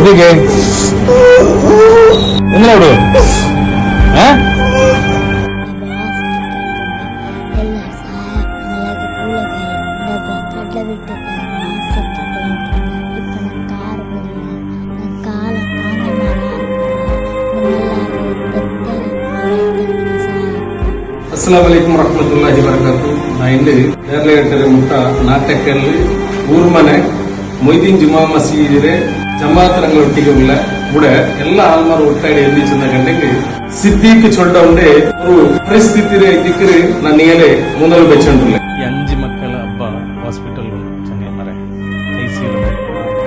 എന്തൊക്കെ എന്തിനോട് ഏ ಎಲ್ಲ ಸಹಾಯ ನನಗೆ ಕೂಲಗಾಯಿ ಡಬ್ಬ ಕಡ್ಲೆ ಬಿಟ್ಟು ಮಾಸಕ್ಕೆ ಇಪ್ಪ ನನ್ನ ಕಾರು ಬರಲ್ಲ ജമാഅത്തരങ്ങളൊട്ടിക്കുള്ള ഇവിടെ എല്ലാ ആൾമാരും ഒട്ടായി എഴുതിച്ചെന്നുണ്ടെങ്കിൽ സിദ്ദീഖ് ചൊണ്ടവന്റെ ഒരു പരിസ്ഥിതിയിലെ ദിക്കര് നന്നിയലെ മൂന്നര വെച്ചിട്ടുള്ള ഈ അഞ്ച് മക്കള അബ്ബ ಹಾಸ್ಪಿಟಲ್ ಚೆನ್ನೈ ಐ ಸಿ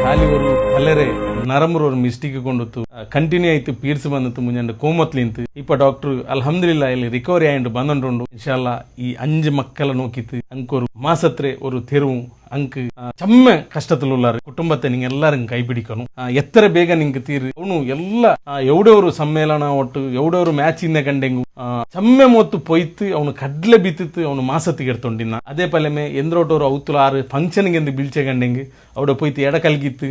ಖಾಲಿ ಅವರು ಅಲ್ಲರೆ ನರಮರು ಅವ್ರ ಮಿಸ್ಟೇಕ್ ಕೊಂಡತ್ತು ಕಂಟಿನ್ಯೂ ಆಯ್ತು, ಪೀರ್ಸ್ ಬಂದತ್ತು, ಮುಂಜಾನೆ ಕೋಮತ್ಲಿಂತು ಇಪ್ಪ ಡಾಕ್ಟರ್ ಅಲ್ಹಮ್ದಿಲ್ಲ ಇಲ್ಲಿ ರಿಕವರಿ ಆಯ್ತು ಬಂದ್ರು ಇನ್ಶಾಲ್ಲ ಈ ಅಂಜು ಮಕ್ಕಳ ನೋಕಿತ್ತು. ಅಂಕೋರು ಮಾಸತ್ರೆ, ಅವರು ತೆರವು. ಅಂಕ್ செம்ம கஷ்டத்தில் உள்ளாரு குடும்பத்தை ಎಲ್ಲಾರಂಗ್ எல்லாரும் ಎತ್ತರ ಬೇಗ பேக நீங்க ಅವನು ಎಲ್ಲ ಎವಡೋರು ಸಮ್ಮೇಳನ ಒಟ್ಟು, ಎವಡೋರು ಮ್ಯಾಚ್ ಇಂದ ಕಂಡೆಂಗು. ಚಮ್ಮೆ ಮೊತ್ತು ಪೊಯ್ತು, ಅವನು ಕಡ್ಲೆ ಬಿತ್ತಿತ್ತು, ಅವನು ಮಾಸತ್ತಿಗೆ ಎಡ್ತೊಂಡಿನ ಅದೇ ಪಲೆಮೆ ಎಂದ್ರೋಟೋರು ಅವತ್ತುಲ ಆರು ಫಂಕ್ಷನ್ಗೆ ಎಂದು ಬೀಳ್ಚೆ ಕಂಡೆಂಗು. ಅವಡ ಪೊಯ್ತು ಎಡ ಕಲ್ಗಿತ್ತು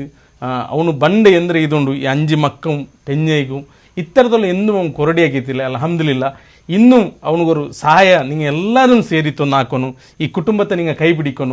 ಅವನು ಬಂಡೆ ಎಂದ್ರೆ ಇದೊಂದು ಈ ಅಂಜಿ ಮಕ್ಕಂ ಪೆಂಜೈಗೂ ಇತ್ತರದಲ್ಲಿ ಎಂದೂ ಅವನು ಅಲ್ಲ ಅಲ್ಹಮ್ದುಲಿಲ್ಲ. ಇನ್ನೂ ಅವನಿಗೊರು ಸಹಾಯ நீங்கள் ಎಲ್ಲರೂ ಸೇರಿ ತೊಂದು ಈ ಕುಟುಂಬತ್ತ ನಿಂಗೆ ಕೈ ಬಿಡಿಕೊನು.